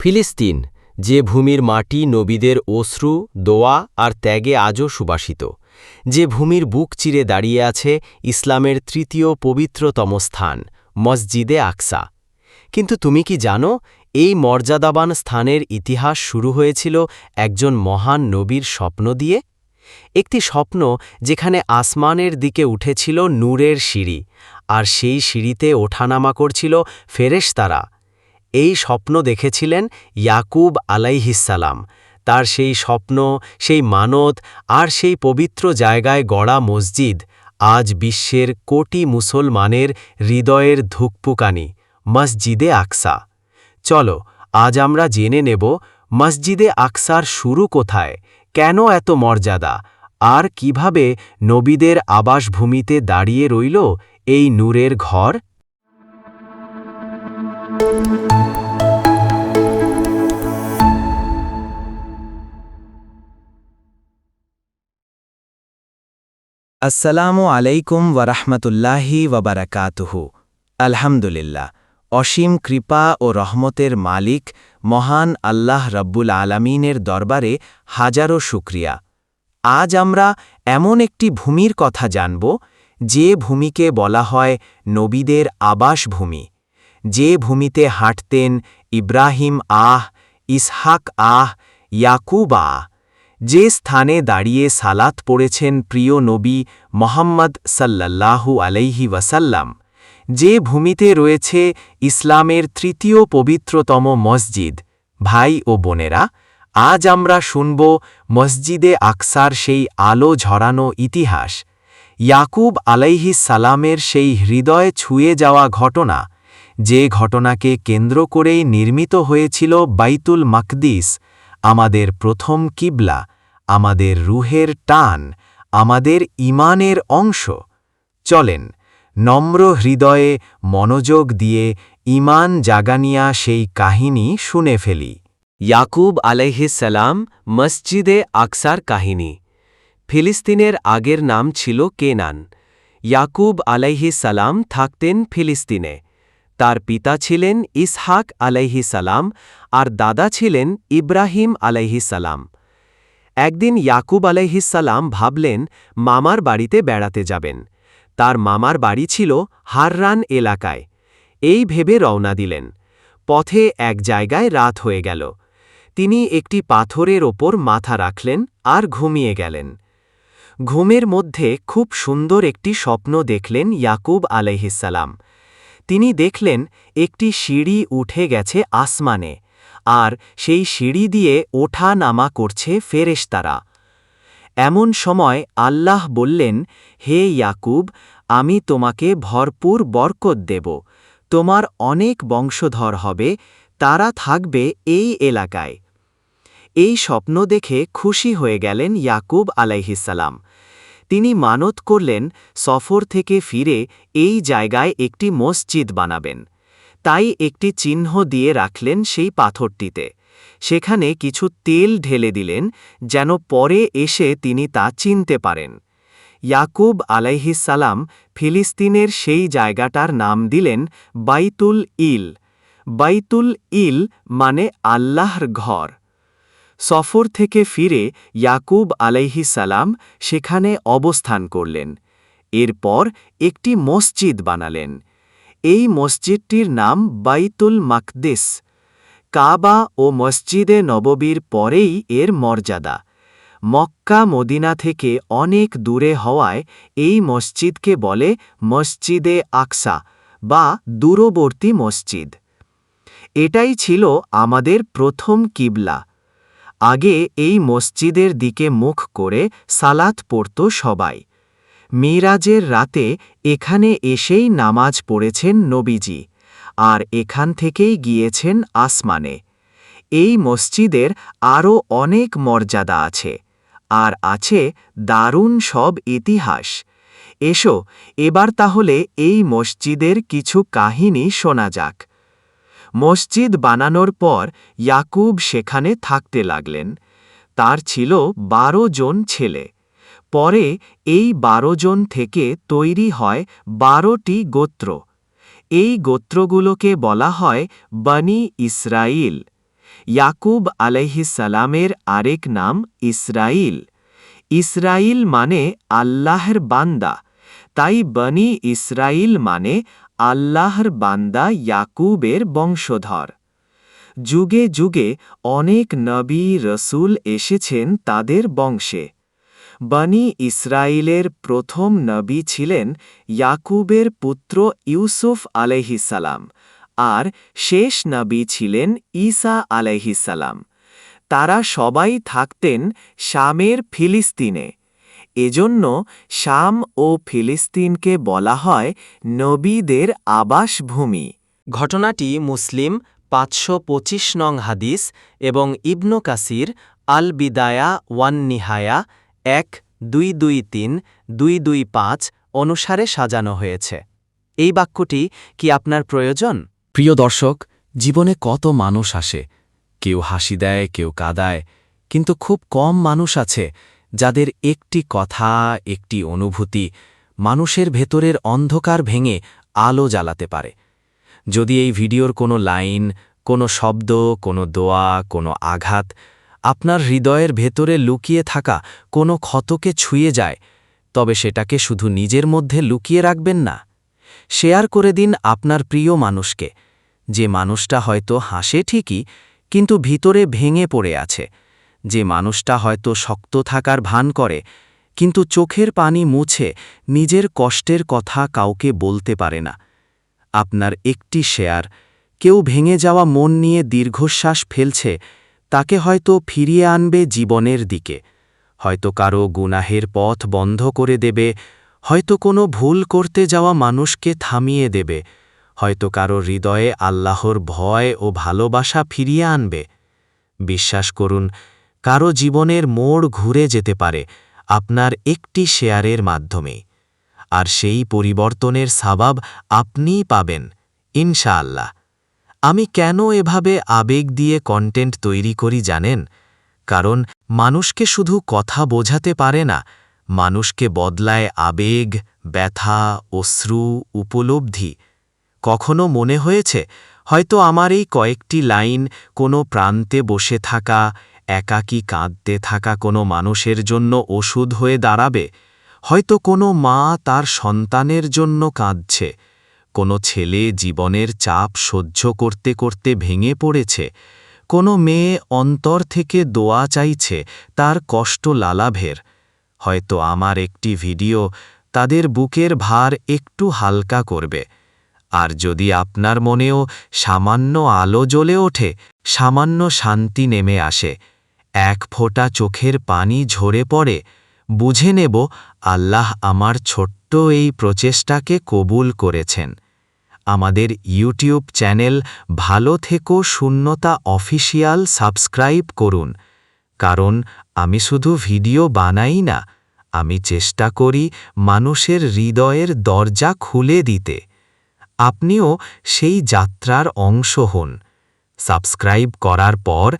ফিলিস্তিন, যে ভূমির মাটি নবীদের অশ্রু, দোয়া আর ত্যাগে আজও সুবাসিত, যে ভূমির বুক চিরে দাঁড়িয়ে আছে ইসলামের তৃতীয় পবিত্রতম স্থান, মসজিদে আকসা। কিন্তু তুমি কি জানো, এই মর্যাদাবান স্থানের ইতিহাস শুরু হয়েছিল একজন মহান নবীর স্বপ্ন দিয়ে? একটি স্বপ্ন যেখানে আসমানের দিকে উঠেছিল নূরের সিঁড়ি, আর সেই সিঁড়িতে ওঠানামা করছিল ফেরেশতারা। এই স্বপ্ন দেখেছিলেন ইয়াকুব আলাইহিসালাম তার সেই স্বপ্ন, সেই মানত আর সেই পবিত্র জায়গায় গড়া মসজিদ আজ বিশ্বের কোটি মুসলমানের হৃদয়ের ধুকপুকানি, মসজিদে আকসা। চলো, আজ আমরা জেনে নেব মসজিদে আকসার শুরু কোথায়, কেন এত মর্যাদা, আর কীভাবে নবীদের আবাসভূমিতে দাঁড়িয়ে রইল এই নূরের ঘর? আসসালামু আলাইকুম ওয়ারাহমতুল্লাহি ওয়াবারাকাতুহু আলহামদুলিল্লাহ, অসীম কৃপা ও রহমতের মালিক, মহান আল্লাহ রব্বুল আলামিনের দরবারে হাজারো শুক্রিয়া। আজ আমরা এমন একটি ভূমির কথা জানব, যে ভূমিকে বলা হয় নবীদের আবাসভূমি। যে ভূমিতে হাঁটতেন ইব্রাহিম আহ, ইসহাক আহ, ইয়াকুব আহ। যে স্থানে দাঁড়িয়ে সালাত পড়েছেন প্রিয় নবী মোহাম্মদ সাল্লাল্লাহু আলাইহি ওয়াসাল্লাম। যে ভূমিতে রয়েছে ইসলামের তৃতীয় পবিত্রতম মসজিদ। ভাই ও বোনেরা, আজ আমরা শুনব মসজিদে আকসার সেই আলো ঝরানো ইতিহাস। ইয়াকুব আলাইহিস সালামের সেই হৃদয় ছুঁয়ে যাওয়া ঘটনা যে ঘটনাকে কেন্দ্র করেই নির্মিত হয়েছিল বাইতুল মাকদিস, আমাদের প্রথম কিবলা, আমাদের রুহের টান, আমাদের ইমানের অংশ। চলেন, নম্র হৃদয়ে মনোযোগ দিয়ে ইমান জাগানিয়া সেই কাহিনী শুনে ফেলি। ইয়াকুব আলাইহিসালাম মসজিদে আকসার কাহিনী। ফিলিস্তিনের আগের নাম ছিল কেনান। ইয়াকুব আলাইহিসালাম থাকতেন ফিলিস্তিনে। তার পিতা ছিলেন ইসহাক আলাইহিসালাম আর দাদা ছিলেন ইব্রাহিম আলাইহিসালাম একদিন ইয়াকুব আলাইহিসাল্লাম ভাবলেন, মামার বাড়িতে বেড়াতে যাবেন। তার মামার বাড়ি ছিল হাররান এলাকায়। এই ভেবে রওনা দিলেন। পথে এক জায়গায় রাত হয়ে গেল। তিনি একটি পাথরের ওপর মাথা রাখলেন আর ঘুমিয়ে গেলেন। ঘুমের মধ্যে খুব সুন্দর একটি স্বপ্ন দেখলেন ইয়াকুব আলাইহিসাল্লাম তিনি দেখলেন, একটি সিঁড়ি উঠে গেছে আসমানে, আর সেই সিঁড়ি দিয়ে ওঠা নামা করছে ফেরেশতারা। এমন সময় আল্লাহ বললেন, হে ইয়াকুব, আমি তোমাকে ভরপুর বরকত দেব। তোমার অনেক বংশধর হবে, তারা থাকবে এই এলাকায়। এই স্বপ্ন দেখে খুশি হয়ে গেলেন ইয়াকুব আলাইহিসাল্লাম তিনি মানত করলেন সফর থেকে ফিরে এই জায়গায় একটি মসজিদ বানাবেন। তাই একটি চিহ্ন দিয়ে রাখলেন সেই পাথরটিতে। সেখানে কিছু তেল ঢেলে দিলেন যেন পরে এসে তিনি তা চিনতে পারেন। ইয়াকুব আলাইহিসালাম ফিলিস্তিনের সেই জায়গাটার নাম দিলেন বাইতুল ইল। বাইতুল ইল মানে আল্লাহর ঘর। সফর থেকে ফিরে ইয়াকুব আলাইহি সালাম সেখানে অবস্থান করলেন। এরপর একটি মসজিদ বানালেন। এই মসজিদটির নাম বাইতুল মাকদিস। কাবা ও মসজিদে নববীর পরেই এর মর্যাদা। মক্কা, মদিনা থেকে অনেক দূরে হওয়ায় এই মসজিদকে বলে মসজিদে আকসা বা দূরবর্তী মসজিদ। এটাই ছিল আমাদের প্রথম কিবলা। আগে এই মসজিদের দিকে মুখ করে সালাত পড়ত সবাই। মিরাজের রাতে এখানে এসেই নামাজ পড়েছেন নবীজি, আর এখান থেকেই গিয়েছেন আসমানে। এই মসজিদের আরও অনেক মর্যাদা আছে, আর আছে দারুণ সব ইতিহাস। এসো, এবার তাহলে এই মসজিদের কিছু কাহিনী শোনা যাক। মসজিদ বানানোর পর ইয়াকুব সেখানে থাকতে লাগলেন। তার ছিল বারো জন ছেলে। পরে এই বারো জন থেকে তৈরি হয় বারোটি গোত্র। এই গোত্রগুলোকে বলা হয় বনি ইসরাইল ইয়াকুব আলাইহিসালামের আরেক নাম ইসরাইল ইসরাইল মানে আল্লাহর বান্দা। তাই বনি ইসরাইল মানে আল্লাহর বান্দা ইয়াকুবের বংশধর। যুগে যুগে অনেক নবী রসুল এসেছেন তাদের বংশে। বনি ইসরায়েলের প্রথম নবী ছিলেন ইয়াকুবের পুত্র ইউসুফ আলাইহিসালাম আর শেষ নবী ছিলেন ঈসা আলাইহিসালাম তারা সবাই থাকতেন শামের ফিলিস্তিনে। এজন্য শাম ও ফিলিস্তিনকে বলা হয় নবীদের আবাসভূমি। ঘটনাটি মুসলিম পাঁচশো পঁচিশ নং হাদিস এবং ইবনু কাসির আল বিদায়া ওয়ান নিহায়া এক, দুই দুই, তিন, দুই দুই, পাঁচ অনুসারে সাজানো হয়েছে। এই বাক্যটি কি আপনার প্রয়োজন? প্রিয় দর্শক, জীবনে কত মানুষ আসে? কেউ হাসি দেয়, কেউ কাদায়, কিন্তু খুব কম মানুষ আছে যাদের একটি কথা, একটি অনুভূতি মানুষের ভেতরের অন্ধকার ভেঙে আলো জ্বালাতে পারে। যদি এই ভিডিওর কোনো লাইন, কোনো শব্দ, কোনো দোয়া, কোনো আঘাত আপনার হৃদয়ের ভেতরে লুকিয়ে থাকা কোনো ক্ষতকে ছুঁয়ে যায়, তবে সেটাকে শুধু নিজের মধ্যে লুকিয়ে রাখবেন না। শেয়ার করে দিন আপনার প্রিয় মানুষকে। যে মানুষটা হয়তো হাসে ঠিকই, কিন্তু ভিতরে ভেঙে পড়ে আছে। যে মানুষটা হয়তো শক্ত থাকার ভান করে, কিন্তু চোখের পানি মুছে নিজের কষ্টের কথা কাউকে বলতে পারে না। আপনার একটি শেয়ার, কেউ ভেঙে যাওয়া মন নিয়ে দীর্ঘশ্বাস ফেলছে, তাকে হয়তো ফিরিয়ে আনবে জীবনের দিকে। হয়তো কারও গুনাহের পথ বন্ধ করে দেবে, হয়তো কোনো ভুল করতে যাওয়া মানুষকে থামিয়ে দেবে, হয়তো কারও হৃদয়ে আল্লাহর ভয় ও ভালোবাসা ফিরিয়ে আনবে। বিশ্বাস করুন কারও জীবনের মোড় ঘুরে যেতে পারে আপনার একটি শেয়ারের মাধ্যমে। আর সেই পরিবর্তনের সাবাব আপনিই পাবেন, ইনশাআল্লাহ। আমি কেন এভাবে আবেগ দিয়ে কন্টেন্ট তৈরি করি জানেন? কারণ মানুষকে শুধু কথা বোঝাতে পারে না, মানুষকে বদলায় আবেগ, ব্যথা, অশ্রু, উপলব্ধি। কখনো মনে হয়েছে, হয়তো আমার এই কয়েকটি লাইন কোনো প্রান্তে বসে থাকা একাকী কাঁদতে থাকা কোনো মানুষের জন্য ওষুধ হয়ে দাঁড়াবে? হয়তো কোনো মা তার সন্তানের জন্য কাঁদছে। কোনো ছেলে জীবনের চাপ সহ্য করতে করতে ভেঙে পড়েছে। কোনো মেয়ে অন্তর থেকে দোয়া চাইছে, তার কষ্ট লালাভের। হয়তো আমার একটি ভিডিও তাদের বুকের ভার একটু হালকা করবে। আর যদি আপনার মনেও সামান্য আলো জ্বলে ওঠে, সামান্য শান্তি নেমে আসে। এক ফোঁটা চোখের পানি ঝরে পড়ে, বুঝে নেব আল্লাহ আমার ছোট্ট এই প্রচেষ্টাকে কবুল করেছেন। আমাদের ইউটিউব চ্যানেল ভালো থেকো শূন্যতা অফিসিয়াল সাবস্ক্রাইব করুন। কারণ আমি শুধু ভিডিও বানাই না, আমি চেষ্টা করি মানুষের হৃদয়ের দরজা খুলে দিতে। আপনিও সেই যাত্রার অংশ হন। সাবস্ক্রাইব করার পর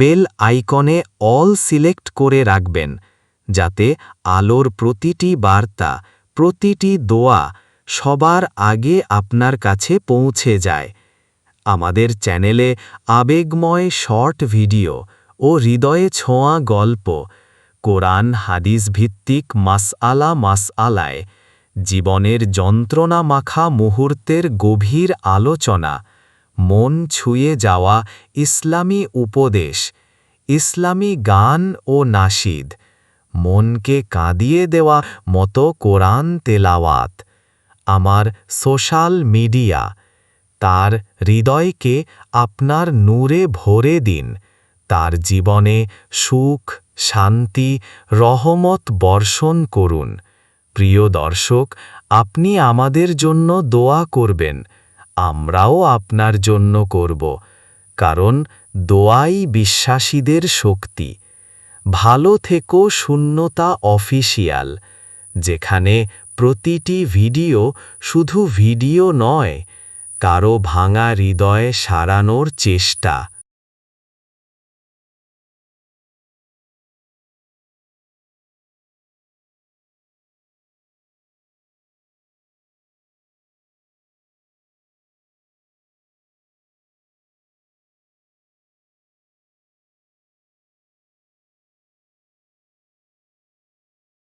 বেল আইকনে অল সিলেক্ট করে রাখবেন, যাতে আলোর প্রতিটি বার্তা, প্রতিটি দোয়া সবার আগে আপনার কাছে পৌঁছে যায়। আমাদের চ্যানেলে আবেগময় শর্ট ভিডিও ও হৃদয়ে ছোঁয়া গল্প, কোরআন হাদিস ভিত্তিক মাসআলা মাসআলায়, জীবনের যন্ত্রণা মাখা মুহূর্তের গভীর আলোচনা মন ছুঁয়ে যাওয়া ইসলামী উপদেশ, ইসলামী গান ও নাশিদ মনকে কাঁদিয়ে দেওয়া মতো কোরআন তেলাওয়াত, আমার সোশ্যাল মিডিয়া, তার হৃদয়কে আপনার নূরে ভরে দিন, তার জীবনে সুখ, শান্তি, রহমত বর্ষণ করুন। প্রিয় দর্শক, আপনি আমাদের জন্য দোয়া করবেন। আমরাও আপনার জন্য করব, কারণ দোয়াই বিশ্বাসীদের শক্তি। ভালো থেকো শূন্যতা অফিসিয়াল, যেখানে প্রতিটি ভিডিও শুধু ভিডিও নয়, কারও ভাঙা হৃদয়ে সারানোর চেষ্টা।